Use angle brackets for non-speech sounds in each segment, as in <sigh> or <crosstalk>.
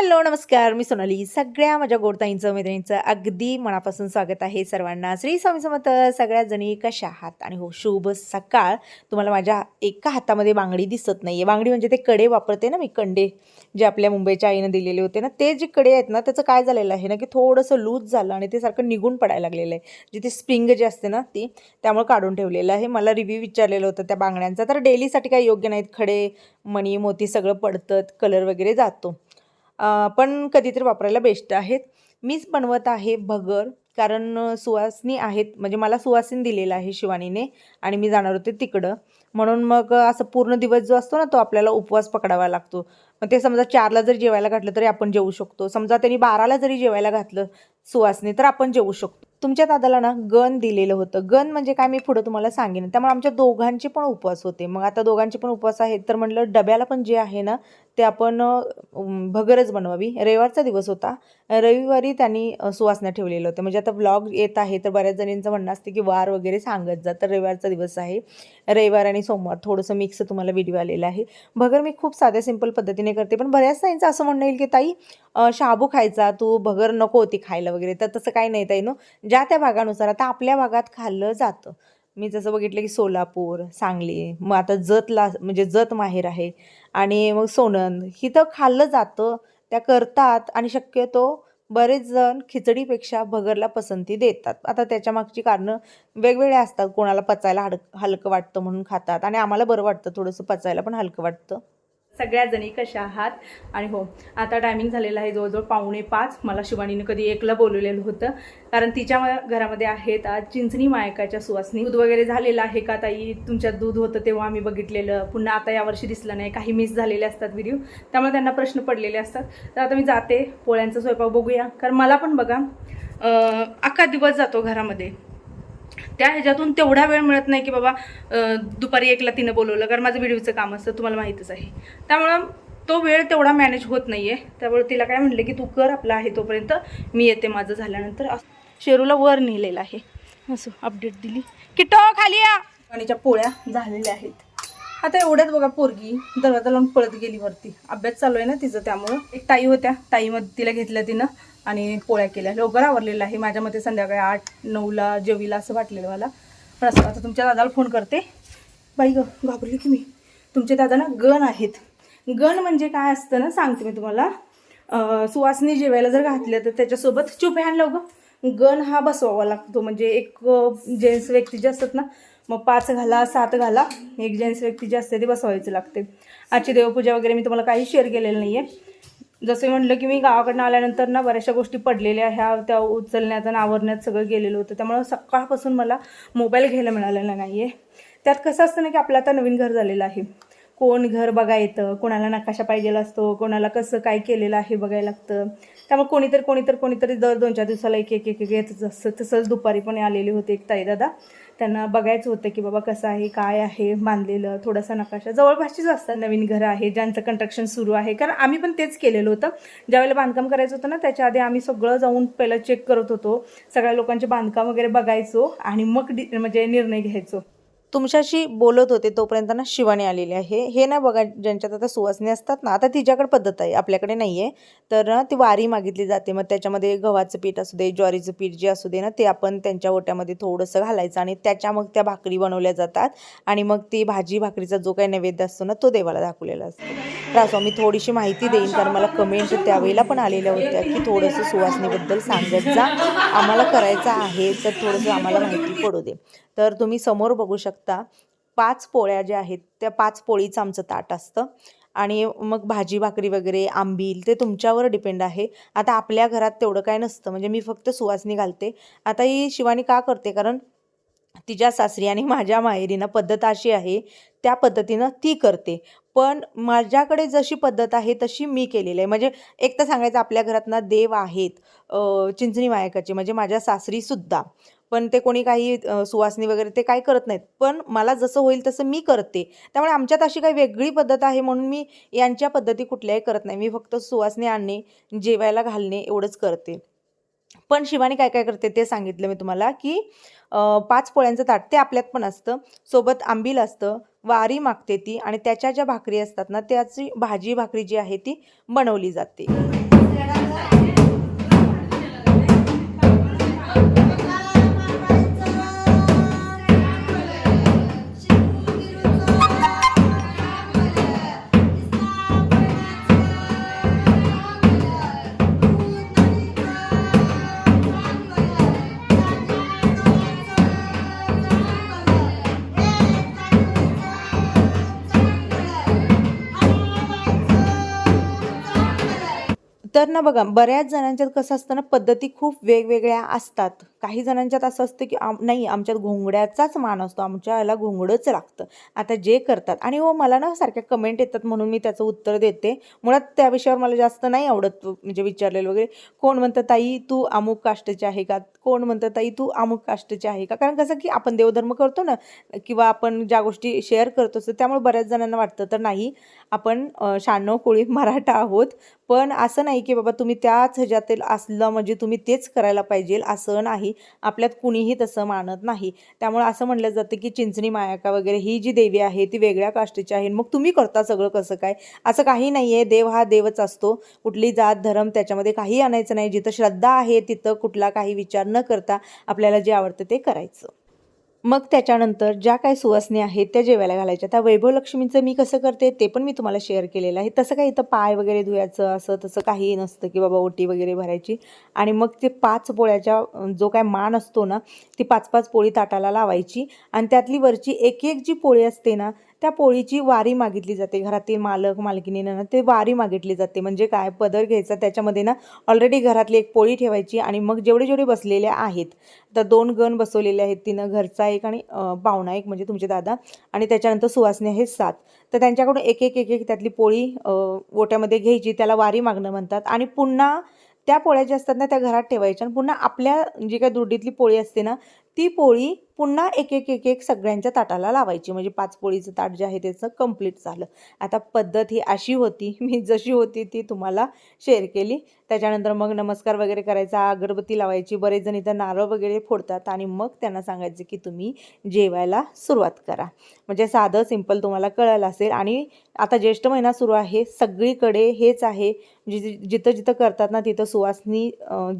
Hello नमस्कार. मी सोनाली. सगळ्या माझ्या गोडताईंचं मैत्रिणींचं अगदी मनापासून स्वागत आहे सर्वांना. श्री स्वामी समर्थ सगळ्या जणी कशा आहात? आणि हो शुभ सकाळ. तुम्हाला माझ्या एका हातामध्ये बांगडी दिसत नाही आहे बांगडी म्हणजे ते कडे वापरते ना मी कंडे जे आपल्या मुंबईच्या आईनं दिलेले होते ना ते जे कडे आहेत ना त्याचं काय झालेलं आहे ना की थोडंसं लूज झालं आणि ते सारखं निघून पडायला लागलेलं आहे. जिथे स्प्रिंग जी असते ना ती त्यामुळे काढून ठेवलेलं आहे. मला रिव्ह्यू विचारलेलं होतं त्या बांगड्यांचा. तर डेलीसाठी काय योग्य नाहीत. खडे मणी मोती सगळं पडतं कलर वगैरे जातो. पण कधीतरी वापरायला बेस्ट आहेत. मीच बनवत आहे भगर कारण सुवासनी आहेत. म्हणजे मला सुवासिनी दिलेला आहे शिवानीने आणि मी जाणार होते तिकडं. म्हणून मग असं पूर्ण दिवस जो असतो ना तो आपल्याला उपवास पकडावा लागतो. मग ते समजा चारला जरी जेवायला घातलं तरी आपण जेवू शकतो. समजा त्यांनी बाराला जरी जेवायला घातलं सुवासनी तर आपण जेवू शकतो. तुमच्या दादाला ना गन दिलेलं होतं. गन म्हणजे काय मी पुढं तुम्हाला सांगेन. त्यामुळे आमच्या दोघांचे पण उपवास होते. मग आता दोघांचे पण उपवास आहेत तर म्हणलं डब्याला पण जे आहे ना ते आपण भगरच बनवावी. रविवारचा दिवस होता. रविवारी त्यांनी सुवासना ठेवलेलं होतं म्हणजे आता ब्लॉग येत आहे तर बऱ्याच जणींचं म्हणणं असते की वार वगैरे सांगत जा. तर रविवारचा दिवस आहे. रविवार आणि सोमवार थोडंसं मिक्स तुम्हाला व्हिडिओ आलेला आहे. भगर मी खूप साध्या सिंपल पद्धतीने करते. पण बऱ्याच ताईंचं असं म्हणणं येईल की ताई शाबू खायचा. तू भगर नको होती खायला वगैरे. तर तसं काही नाही ताई नो. ज्या त्या भागानुसार आता आपल्या भागात खाल्लं जातं. मी जसं बघितलं की सोलापूर सांगली मग आता जतला म्हणजे जत माहेर आहे आणि मग सोनंद हिथं खाल्लं जातं. त्या करतात आणि शक्यतो बरेच जण खिचडीपेक्षा भगरला पसंती देतात. आता त्याच्या मागची कारणं वेगवेगळे असतात. कोणाला पचायला हड हलकं वाटतं म्हणून खातात आणि आम्हाला बरं वाटतं थोडंसं पचायला पण हलकं वाटतं. सगळ्या जणी कशा आहात? आणि हो आता टायमिंग झालेला आहे जवळजवळ पावणे पाच. मला शिवानीनं कधी एकला बोलवलेलं होतं. कारण तिच्या घरामध्ये आहेत आज चिंचणी मायकाच्या सुवासनी. दूध वगैरे झालेलं आहे का ताई? तुमच्यात दूध होतं तेव्हा आम्ही बघितलेलं. पुन्हा आता यावर्षी दिसलं नाही. काही मिस झालेले असतात व्हिडिओ त्यामुळे त्यांना प्रश्न पडलेले असतात. तर आता मी जाते. पोळ्यांचा स्वयंपाक बघूया. कारण मला पण बघा अख्खा दिवस जातो घरामध्ये. त्या ह्याच्यातून तेवढा वेळ मिळत नाही की बाबा दुपारी एकला तिनं बोलवलं कारण माझं व्हिडिओचं काम असतं तुम्हाला माहीतच आहे. त्यामुळं तो वेळ तेवढा मॅनेज होत नाही आहे त्यामुळे तिला काय म्हटलं की तू कर आपला आहे तोपर्यंत मी येते माझं झाल्यानंतर. शेरूला वर नेलेलं आहे. असं अपडेट दिली. किटो खाली या. पाणीच्या पोळ्या झालेल्या आहेत. आता एवढ्यात बघा पोरगी दरवाजा लावून पळत गेली वरती. अभ्यास चालू आहे ना तिचं त्यामुळं. एक ताई होत्या. ताईमध्ये तिला घेतल्या तिनं. आणि पोळ्या केल्या. लवकर आवरलेलं आहे. माझ्या मते संध्याकाळी आठ नऊला जेवीला असं वाटलेलं मला. पण असं आता तुमच्या दादाला फोन करते. बाई ग घाबरली की मी? तुमचे दादा ना गण आहेत. गण म्हणजे काय असतं ना सांगते मी तुम्हाला. सुवासनी जेवायला जर घातलं तर त्याच्यासोबत चुप आणलं गं गण हा बसवावा लागतो. म्हणजे एक जेंट्स व्यक्ती जे असतात ना मग पाच घाला सात घाला. एक जेंट्स व्यक्ती जे असते ते बसवायचं लागते. आजची देवपूजा वगैरे मी तुम्हाला काही शेअर केलेलं नाही आहे जसं म्हटलं की मी गावाकडनं आल्यानंतर ना बऱ्याचशा गोष्टी पडलेल्या ह्या त्या उचलण्यात आणि आवरण्यात सगळं गेलेलं होतं. त्यामुळं सकाळपासून मला मोबाईल घ्यायला मिळालेला नाही आहे त्यात कसं असतं ना की आपलं आता नवीन घर झालेलं आहे. कोण घर बघा येतं कोणाला नकाशा पाहिजेला असतो? कोणाला कसं काय केलेलं आहे बघायला लागतं? त्यामुळे कोणीतरी कोणीतरी कोणीतरी दर दोन चार दिवसाला एक एक एक एक येतच असतं. तसंच दुपारी पण आलेले होते एक ताई दादा त्यांना बघायचं होतं की बाबा कसं आहे काय आहे बांधलेलं थोडासा नकाशा. जवळपासचीच असतात नवीन घरं आहे ज्यांचं कंस्ट्रक्शन सुरू आहे. कारण आम्ही पण तेच केलेलं होतं. ज्यावेळेला बांधकाम करायचं होतं ना त्याच्या आधी आम्ही सगळं जाऊन पहिलं चेक करत होतो. सगळ्या लोकांचे बांधकाम वगैरे बघायचो आणि मग डि म्हणजे निर्णय घ्यायचो. तुमच्याशी बोलत होते तोपर्यंत ना शिवानी आलेली आहे. हे ना बघा ज्यांच्यात आता सुवासनी असतात ना आता तिच्याकडे पद्धत आहे आपल्याकडे नाही आहे तर ना ती वारी मागितली जाते. मग त्याच्यामध्ये गव्हाचं पीठ असू दे ज्वारीचं पीठ जे असू दे ना ते आपण त्यांच्या ओट्यामध्ये थोडंसं घालायचं आणि त्याच्या मग त्या भाकरी बनवल्या जातात. आणि मग ती भाजी भाकरीचा जो काही नैवेद्य असतो ना तो देवाला दाखवलेला असतो. तर असं मी थोडीशी माहिती देईन कारण मला कमेंट त्यावेळेला पण आलेल्या होत्या की थोडंसं सुवासनीबद्दल सांगत जा. आम्हाला करायचं आहे तर थोडंसं आम्हाला माहिती पडू दे. तर तुम्ही समोर बघू शकता पाच पोळ्या ज्या आहेत त्या पाच पोळीचं आमचं ताट असतं. आणि मग भाजी भाकरी वगैरे आंबील ते तुमच्यावर डिपेंड आहे. आता आपल्या घरात तेवढं काय नसतं. म्हणजे मी फक्त सुवासनी घालते. आता ही शिवानी का करते? कारण तिच्या सासरी आणि माझ्या माहेरीनं पद्धत अशी आहे त्या पद्धतीनं ती करते. पण माझ्याकडे जशी पद्धत आहे तशी मी केलेली आहे. म्हणजे एक तर सांगायचं आपल्या घरात ना देव आहेत चिंचणी मायकाचे. म्हणजे माझ्या सासरीसुद्धा पण ते कोणी काही सुवासनी वगैरे ते काय करत नाहीत. पण मला जसं होईल तसं मी करते. त्यामुळे आमच्यात अशी काही वेगळी पद्धत आहे म्हणून मी यांच्या पद्धती कुठल्याही करत नाही. मी फक्त सुवासनी आणणे जेवायला घालणे एवढंच करते. पण शिवानी काय काय करते ते सांगितलं मी तुम्हाला की पाच पोळ्यांचं ताट ते आपल्यात पण असतं. सोबत आंबील असतं वारी मागते ती आणि त्याच्या ज्या भाकरी असतात ना त्याची भाजी भाकरी जी आहे ती बनवली जाते. तर ना बघा बऱ्याच जणांच्यात कसं असतं ना पद्धती खूप वेगवेगळ्या असतात. काही जणांच्यात असं असतं की आम नाही आमच्यात घोंगड्याचाच मान असतो. आमच्या याला घोंगडंच लागतं. आता जे करतात. आणि हो मला ना सारख्या कमेंट येतात म्हणून मी त्याचं उत्तर देते. मुळात त्या विषयावर मला जास्त नाही आवडत म्हणजे विचारलेलं वगैरे. कोण म्हणतं ताई तू अमुक काष्टची आहे का? कोण म्हणतं ताई तू अमुक काष्टची आहे का? कारण कसं की आपण देवधर्म करतो ना किंवा आपण ज्या गोष्टी शेअर करतो असतो त्यामुळे बऱ्याच जणांना वाटतं तर नाही आपण शहाण्णव कोळी मराठा आहोत. पण असं नाही की बाबा तुम्ही त्याच ह्याच्यातील असलं म्हणजे तुम्ही तेच करायला पाहिजे. असं नाही. आपल्यात कुणीही तसं मानत नाही. त्यामुळे असं म्हटलं जातं की चिंचणी मायाका वगैरे ही जी देवी आहे ती वेगळ्या काष्टीची आहे. मग तुम्ही करता सगळं कसं काय? असं काही नाही आहे देव हा देवच असतो. कुठली जात धर्म त्याच्यामध्ये काही आणायचं नाही. जिथं श्रद्धा आहे तिथं कुठला काही विचार न करता आपल्याला जे आवडतं ते करायचं. मग त्याच्यानंतर ज्या काय सुवासनी आहेत त्या जेवायला घालायच्या. त्या वैभव लक्ष्मीचं मी कसं करते ते पण मी तुम्हाला शेअर केलेलं आहे. तसं काही इथं पाय वगैरे धुयाचं असं तसं काही नसतं की बाबा ओटी वगैरे भरायची. आणि मग ते पाच पोळ्याच्या जो काय मान असतो ना ती पाच पाच पोळी ताटाला लावायची. आणि त्यातली वरची एक एक जी पोळी असते ना त्या पोळीची वारी मागितली जाते. घरातील मालक मालकिनीनं ना ते वारी मागितली जाते. म्हणजे काय? पदर घ्यायचा. त्याच्यामध्ये ना ऑलरेडी घरातली एक पोळी ठेवायची आणि मग जेवढे जेवढे बसलेले आहेत तर दोन गण बसवलेले आहेत. तिनं घरचा एक आणि पाहुणा एक म्हणजे तुमचे दादा आणि त्याच्यानंतर सुवासने आहेत सात. तर त्यांच्याकडून एक एक एक एक त्यातली पोळी ओट्यामध्ये घ्यायची. त्याला वारी मागणं म्हणतात. आणि पुन्हा त्या पोळ्या ज्या असतात ना त्या घरात ठेवायच्या. आणि पुन्हा आपल्या जी काही दुर्डीतली पोळी असते ना ती पोळी पुन्हा एक एक एक एक सगळ्यांच्या ताटाला लावायची. म्हणजे पाच पोळीचं ताट जे आहे त्याचं कंप्लीट झालं. आता पद्धत ही अशी होती. <laughs> मी जशी होती ती तुम्हाला शेअर केली. त्याच्यानंतर मग नमस्कार वगैरे करायचा अगरबत्ती लावायची बरेच जण इथं नारळ वगैरे फोडतात आणि मग त्यांना सांगायचं की तुम्ही जेवायला सुरुवात करा. म्हणजे साधं सिंपल तुम्हाला कळलं असेल. आणि आता ज्येष्ठ महिना सुरू आहे. सगळीकडे हेच आहे. म्हणजे जि जिथं जिथं करतात ना तिथं सुवासनी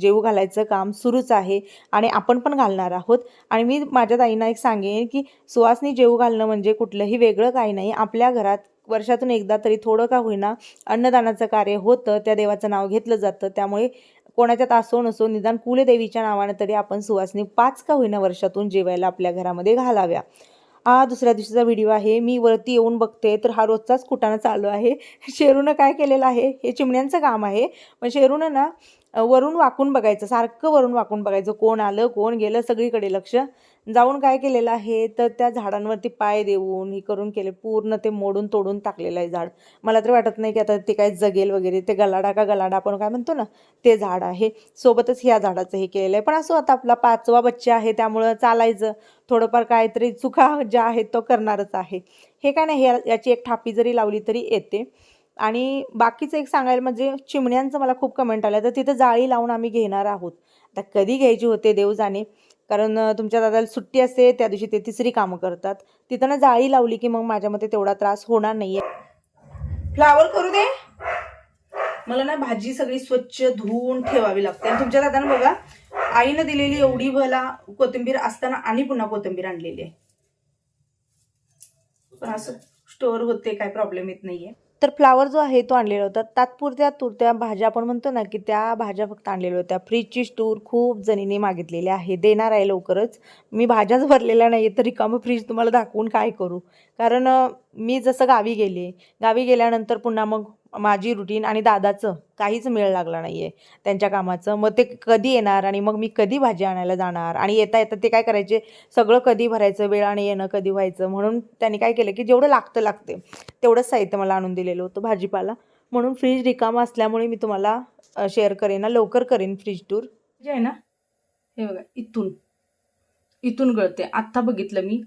जेवू घालायचं काम सुरूच आहे. आणि आपण पण घालणार आहोत. आणि मी माझ्या ताईंना एक सांगेन की सुवासनी जेवू घालणं म्हणजे कुठलंही वेगळं काही नाही. आपल्या घरात वर्षातून एकदा तरी थोडं का होईना अन्नदानाचं कार्य होतं त्या देवाचं नाव घेतलं जातं. त्यामुळे कोणाच्यात असो नसो निदान कुलदेवीच्या नावानं तरी आपण सुवासनी पाच का होईना वर्षातून जेवायला आपल्या घरामध्ये घालाव्या. हा दुसऱ्या दिवशीचा व्हिडिओ आहे. मी वरती येऊन बघते. तर हा रोजचाच कुटाणा चालू आहे. शेरूनं काय केलेलं आहे? हे चिमण्यांचं काम आहे. पण शेरूनं ना वरून वाकून बघायचं. सारखं वरून वाकून बघायचं. कोण आलं कोण गेलं सगळीकडे लक्ष. जाऊन काय केलेलं आहे? तर त्या झाडांवरती पाय देऊन हे करून केले. पूर्ण ते मोडून तोडून टाकलेलं आहे झाड. मला तर वाटत नाही की आता ते काय जगेल वगैरे. ते गलाडा का गलाडा आपण काय म्हणतो ना ते झाड आहे. सोबतच ह्या झाडाचं हे केलेलं आहे. पण असं आता आपला पाचवा बच्चा आहे त्यामुळं चालायचं. थोडंफार काहीतरी चुका ज्या आहेत तो करणारच आहे. हे काय नाही याची एक थापी जरी लावली तरी येते. आणि बाकीचं एक सांगायला म्हणजे चिमण्यांचं मला खूप कमेंट आलं तर तिथं जाळी लावून आम्ही घेणार आहोत. आता कधी घ्यायची होते देव जाणे कारण तुमच्या दादाला सुट्टी असते त्या दिवशी ते तिसरी कामं करतात. तिथं ना जाळी लावली की मग माझ्या मते तेवढा त्रास होणार नाही आहे फ्लावर करू दे. मला ना भाजी सगळी स्वच्छ धुवून ठेवावी लागते. आणि तुमच्या दादानं बघा आईनं दिलेली एवढी भला कोथिंबीर असताना आणि पुन्हा कोथिंबीर आणलेली आहे. पण असं स्टोअर होते काय प्रॉब्लेम येत नाहीये. तर फ्लावर जो आहे तो आणलेला होता. तात्पुरत्या तुरत्या भाज्या आपण म्हणतो ना की त्या भाज्या फक्त आणलेल्या होत्या. फ्रीजची स्टोर खूप जणींनी मागितलेली आहे. देणार आहे लवकरच. मी भाज्याच भरलेल्या नाही तर रिकामं फ्रीज तुम्हाला दाखवून काय करू? कारण मी जसं गावी गेले गावी गेल्यानंतर पुन्हा मग माझी रुटीन आणि दादाचं काहीच मेळ लागला नाही आहे त्यांच्या कामाचं. मग ते कधी येणार आणि मग मी कधी भाजी आणायला जाणार? आणि येता येता ते काय करायचे? सगळं कधी भरायचं? वेळाने येणं कधी व्हायचं? म्हणून त्यांनी काय केलं की जेवढं लागतं लागते. तेवढंच साहित्य मला आणून दिलेलं होतं भाजीपाला. म्हणून फ्रीज रिकामा असल्यामुळे मी तुम्हाला शेअर करेन ना लवकर करेन फ्रीज टूर जे आहे ना हे बघा इथून. इथून गळते. आत्ता बघितलं मी.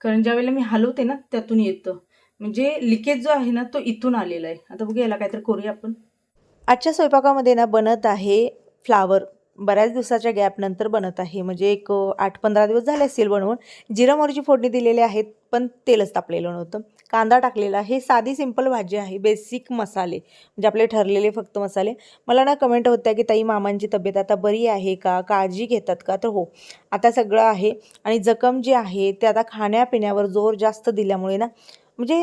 कारण ज्या वेळेला मी हलवते ना त्यातून येतं. म्हणजे लिकेज जो आहे ना तो इथून आलेला आहे. आता बघूया याला काहीतरी करूया आपण. आजच्या स्वयंपाकामध्ये ना बनत आहे फ्लावर. बऱ्याच दिवसाच्या गॅपनंतर बनत आहे. म्हणजे एक आठ पंधरा दिवस झाले असतील बनवून. जिरा मोहरीची फोडणी दिलेली आहेत पण तेलच तापलेलं नव्हतं. कांदा टाकलेला हे साधी सिंपल भाजी आहे. बेसिक मसाले. म्हणजे आपले ठरलेले फक्त मसाले. मला ना कमेंट होत्या की ताई मामांची तब्येत आता बरी आहे का? काळजी घेतात का? तर हो आता सगळं आहे. आणि जखम जी आहे ते आता खाण्यापिण्यावर जोर जास्त दिल्यामुळे ना म्हणजे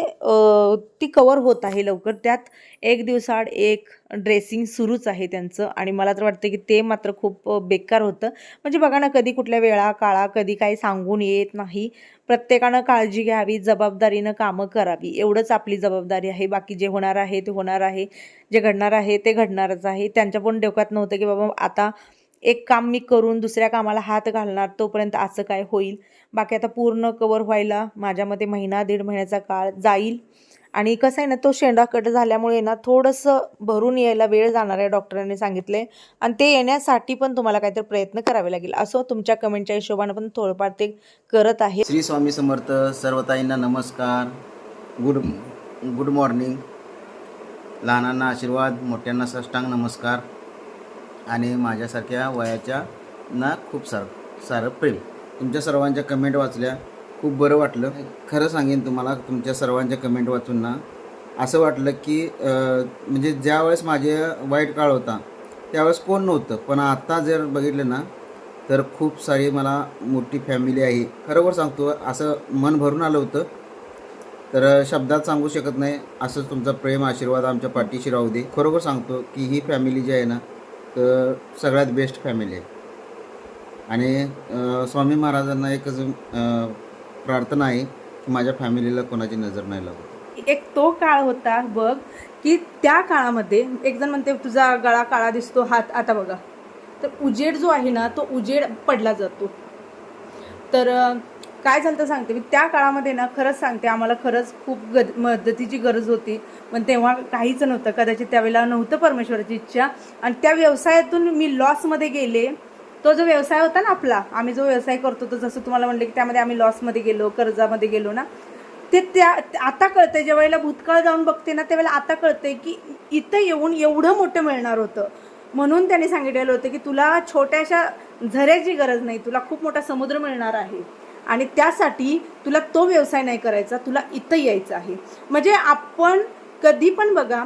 ती कवर होत आहे लवकर. त्यात एक दिवसाआड एक ड्रेसिंग सुरूच आहे त्यांचं आणि मला तर वाटतं की ते मात्र खूप बेकार होतं. म्हणजे बघा ना कधी कुठल्या वेळा काळा कधी काही सांगून येत नाही. प्रत्येकानं काळजी घ्यावी जबाबदारीनं कामं करावी. एवढंच आपली जबाबदारी आहे. बाकी जे होणार आहे ते होणार आहे. जे घडणार आहे ते घडणारच आहे. त्यांच्या पण डोक्यात नव्हतं की बाबा आता एक काम मी करून दुसऱ्या कामाला हात घालणार तोपर्यंत असं काय होईल? बाकी आता पूर्ण कवर व्हायला माझ्या मते महिना दीड महिन्याचा काळ जाईल. आणि कसं आहे ना तो शेंडा कट झाल्यामुळे ना थोडंसं भरून यायला वेळ जाणार आहे डॉक्टरांनी सांगितले आणि ते येण्यासाठी पण तुम्हाला काहीतरी प्रयत्न करावे लागेल. असं तुमच्या कमेंटच्या हिशोबानं पण थोडंफार ते करत आहे. श्री स्वामी समर्थ सर्व ताईंना नमस्कार. गुड गुड मॉर्निंग लहानांना आशीर्वाद मोठ्यांना साष्टांग नमस्कार. आणि माझ्यासारख्या वयाच्या ना खूप सारं सारं प्रेम. तुमच्या सर्वांच्या कमेंट वाचल्या खूप बरं वाटलं. खरं सांगेन तुम्हाला तुमच्या सर्वांच्या कमेंट वाचून ना असं वाटलं की म्हणजे ज्यावेळेस माझे वाईट काळ होता त्यावेळेस कोण नव्हतं. पण आत्ता जर बघितलं ना तर खूप सारी मला मोठी फॅमिली आहे. खरोखर सांगतो असं मन भरून आलं होतं. तर शब्दात सांगू शकत नाही असंच तुमचा प्रेम आशीर्वाद आमच्या पाठीशी राहू दे. खरोखर सांगतो की ही फॅमिली जी आहे ना तर सगळ्यात बेस्ट फॅमिली आहे. आणि स्वामी महाराजांना एकच प्रार्थना आहे की माझ्या फॅमिलीला कोणाची नजर नाही लागू. एक तो काळ होता बघ की त्या काळामध्ये एकजण म्हणते तुझा गळा काळा दिसतो हात आता बघा. तर उजेड जो आहे ना तो उजेड पडला जातो. तर काय झालं तर सांगते मी. त्या काळामध्ये ना खरंच सांगते आम्हाला खरंच खूप गद मदतीची गरज होती. पण तेव्हा काहीच नव्हतं. कदाचित त्यावेळेला नव्हतं परमेश्वराची इच्छा. आणि त्या व्यवसायातून मी लॉसमध्ये गेले. तो जो व्यवसाय होता ना आपला आम्ही जो व्यवसाय करतो तो जसं तुम्हाला म्हणलं की त्यामध्ये आम्ही लॉसमध्ये गेलो कर्जामध्ये गेलो ना. ते त्या आता कळतंय ज्या वेळेला भूतकाळ जाऊन बघते ना त्यावेळेला आता कळतंय की इथं येऊन एवढं मोठं मिळणार होतं. म्हणून त्यांनी सांगितलेलं होतं की तुला छोट्याशा झऱ्याची गरज नाही तुला खूप मोठा समुद्र मिळणार आहे. आणि त्यासाठी तुला तो व्यवसाय नाही करायचा तुला इथं यायचं आहे. म्हणजे आपण कधी पण बघा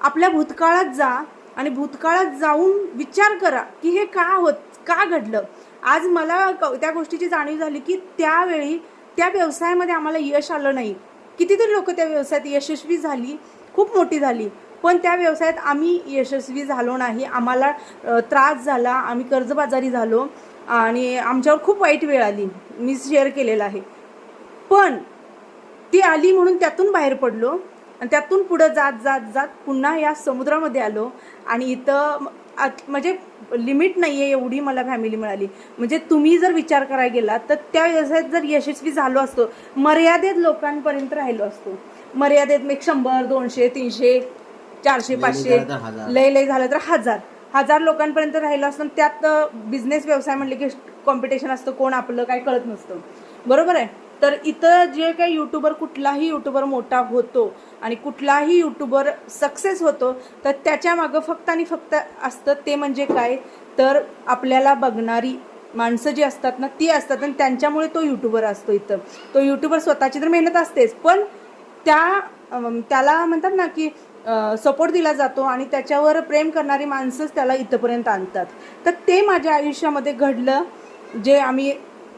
आपल्या भूतकाळात जा आणि भूतकाळात जाऊन विचार करा की हे का होत का घडलं? आज मला क- त्या गोष्टीची जाणीव झाली की त्यावेळी त्या व्यवसायामध्ये आम्हाला यश आलं नाही. कितीतरी लोक त्या व्यवसायात यशस्वी झाली खूप मोठी झाली. पण त्या व्यवसायात आम्ही यशस्वी झालो नाही. आम्हाला त्रास झाला आम्ही कर्जबाजारी झालो. आणि आमच्यावर खूप वाईट वेळ आली. मी शेअर केलेलं आहे. पण ती आली म्हणून त्यातून बाहेर पडलो आणि त्यातून पुढं जात जात जात पुन्हा या समुद्रामध्ये आलो. आणि इथं म्हणजे लिमिट नाही आहे एवढी मला फॅमिली मिळाली. म्हणजे तुम्ही जर विचार करायला गेला तर त्या व्यवसायात जर यशस्वी झालो असतो मर्यादित लोकांपर्यंत राहिलो असतो. मर्यादित एक शंभर दोनशे तीनशे चारशे पाचशे. लय लय झालं तर हजार. हजार लोकांपर्यंत राहिलं असतं आणि त्यात बिझनेस व्यवसाय म्हणले की कॉम्पिटिशन असतं कोण आपलं काय कळत नसतं. बरोबर आहे? तर इथं जे काही यूट्यूबर कुठलाही यूट्यूबर मोठा होतो आणि कुठलाही यूट्यूबर सक्सेस होतो तर त्याच्या मागं फक्त आणि फक्त असतं ते म्हणजे काय? तर आपल्याला बघणारी माणसं जी असतात ना ती असतात आणि त्यांच्यामुळे तो यूट्यूबर असतो इथं. तो यूट्यूबर स्वतःची तर मेहनत असतेच पण त्या त्याला म्हणतात ना की सपोर्ट दिला जातो आणि त्याच्यावर प्रेम करणारी माणसंच त्याला इथंपर्यंत आणतात. तर ते माझ्या आयुष्यामध्ये घडलं जे आम्ही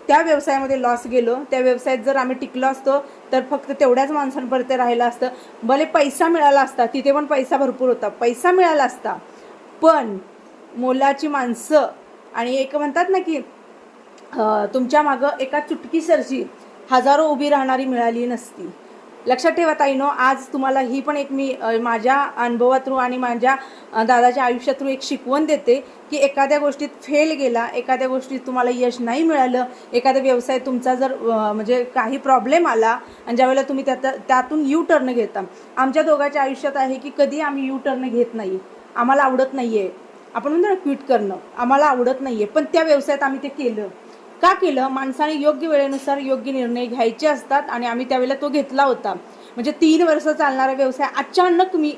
त्या व्यवसायामध्ये लॉस गेलो. त्या व्यवसायात जर आम्ही टिकलो असतो तर फक्त तेवढ्याच माणसांपर्यंत राहिलं असतं. भले पैसा मिळाला असता तिथे पण पैसा भरपूर होता. पैसा मिळाला असता पण मोलाची माणसं आणि एक म्हणतात ना की तुमच्या मागं एका चुटकीसरशी हजारो उभी राहणारी मिळाली नसती. लक्षात ठेवा ताईनो आज तुम्हाला ही पण एक मी माझ्या अनुभवा थ्रू आणि माझ्या दादाच्या आयुष्या थ्रू एक शिकवण देते की एखाद्या गोष्टीत फेल गेला एखाद्या गोष्टीत तुम्हाला यश नाही मिळालं एखादा व्यवसाय तुमचा जर म्हणजे काही प्रॉब्लेम आला आणि ज्यावेळेला तुम्ही त्यात त्यातून यू टर्न घेता. आमच्या दोघांच्या आयुष्यात आहे की कधी आम्ही यू टर्न घेत नाही. आम्हाला आवडत नाही आहे आपण म्हणतो ना क्विट करणं. आम्हाला आवडत नाही आहे पण त्या व्यवसायात आम्ही ते केलं. का केलं माणसाने योग्य वेळेनुसार योग्य निर्णय घ्यायचे असतात आणि आम्ही त्यावेळेला तो घेतला होता. म्हणजे तीन वर्ष चालणारा व्यवसाय अचानक मी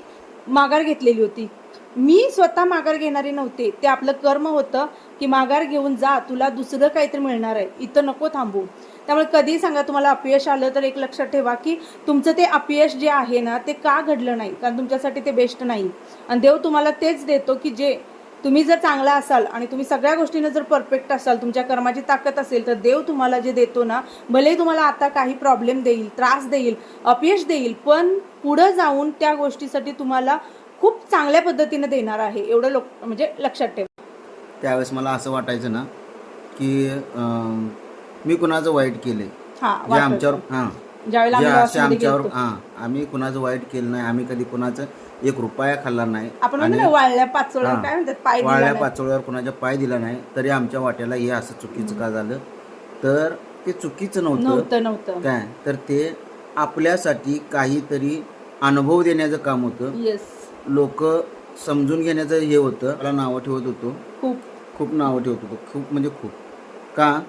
माघार घेतलेली होती. मी स्वतः माघार घेणारी नव्हते. ते आपलं कर्म होतं की माघार घेऊन जा तुला दुसरं काहीतरी मिळणार आहे. इथं नको थांबू. त्यामुळे कधी सांगा तुम्हाला अपयश आलं तर एक लक्षात ठेवा की तुमचं ते अपयश जे आहे ना ते का घडलं नाही? कारण तुमच्यासाठी ते बेस्ट नाही. आणि देव तुम्हाला तेच देतो की जे तुम्ही जर चांगला असाल आणि तुम्ही सगळ्या गोष्टीनं जर परफेक्ट असाल तुमच्या कर्माची ताकद असेल तर देव तुम्हाला जे देतो ना भले तुम्हाला आता काही प्रॉब्लेम देईल त्रास देईल अपयश देईल पण पुढं जाऊन त्या गोष्टीसाठी तुम्हाला खूप चांगल्या पद्धतीने देणार आहे एवढं लोक म्हणजे लक्षात ठेवा. त्यावेळेस मला असं वाटायचं ना की अं, मी कुणाचं वाईट केले हा जे आमच्यावर हां. ज्यावेळेला जे आमच्यावर गेलतो. हां आम्ही कुणाचं वाईट केलं नाही आम्ही कधी कुणाचं एक रुपया खाल्ला नाही आपण म्हणतो ना वाळल्या पाचोळ्या. काय म्हणतात? पाय दिला वाळल्या नाही. पाचोळ्यावर कुणाच्या पाय दिला नाही तरी आमच्या वाट्याला हे असं चुकीचं का झालं? तर ते चुकीचं नव्हतं. नव्हतं नव्हतं. काय? तर ते आपल्यासाठी काहीतरी अनुभव देण्याचं काम होतं. येस लोक समजून घेण्याचं हे होतं. मला नावं ठेवत होतो. खूप. खूप नावं ठेवत होतो. खूप म्हणजे खूप. का?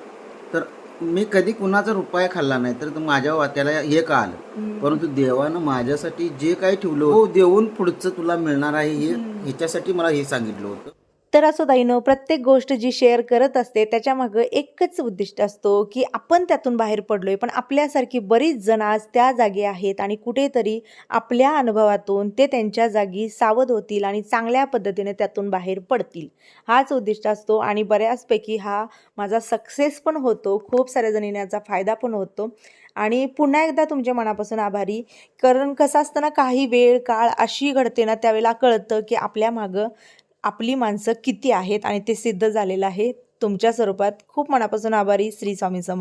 मी कधी कुणाचा रुपया खाल्ला नाही तर माझ्या वाट्याला हे का आलं? परंतु देवानं माझ्यासाठी जे काही ठेवलं हो देऊन पुढचं तुला मिळणार आहे हे ह्याच्यासाठी मला हे सांगितलं होतं. तर असो ताईनो प्रत्येक गोष्ट जी शेअर करत असते त्याच्यामागं एकच उद्दिष्ट असतो की आपण त्यातून बाहेर पडलोय. पण आपल्यासारखी बरीच जण आज त्या जागी आहेत आणि कुठेतरी आपल्या अनुभवातून ते त्यांच्या जागी सावध होतील आणि चांगल्या पद्धतीने त्यातून बाहेर पडतील. हाच उद्दिष्ट असतो आणि बऱ्याचपैकी हा माझा सक्सेस पण होतो. खूप साऱ्या जणींना याचा फायदा पण होतो. आणि पुन्हा एकदा तुमच्या मनापासून आभारी. कारण कसं असतं ना काही वेळ काळ अशी घडते ना त्यावेळेला कळतं की आपल्या मागं आपली माणसं किती आहेत आणि ते सिद्ध झालेलं आहे. तुमच्या स्वरूपात खूप मनापासून आभारी श्री स्वामी समर्थ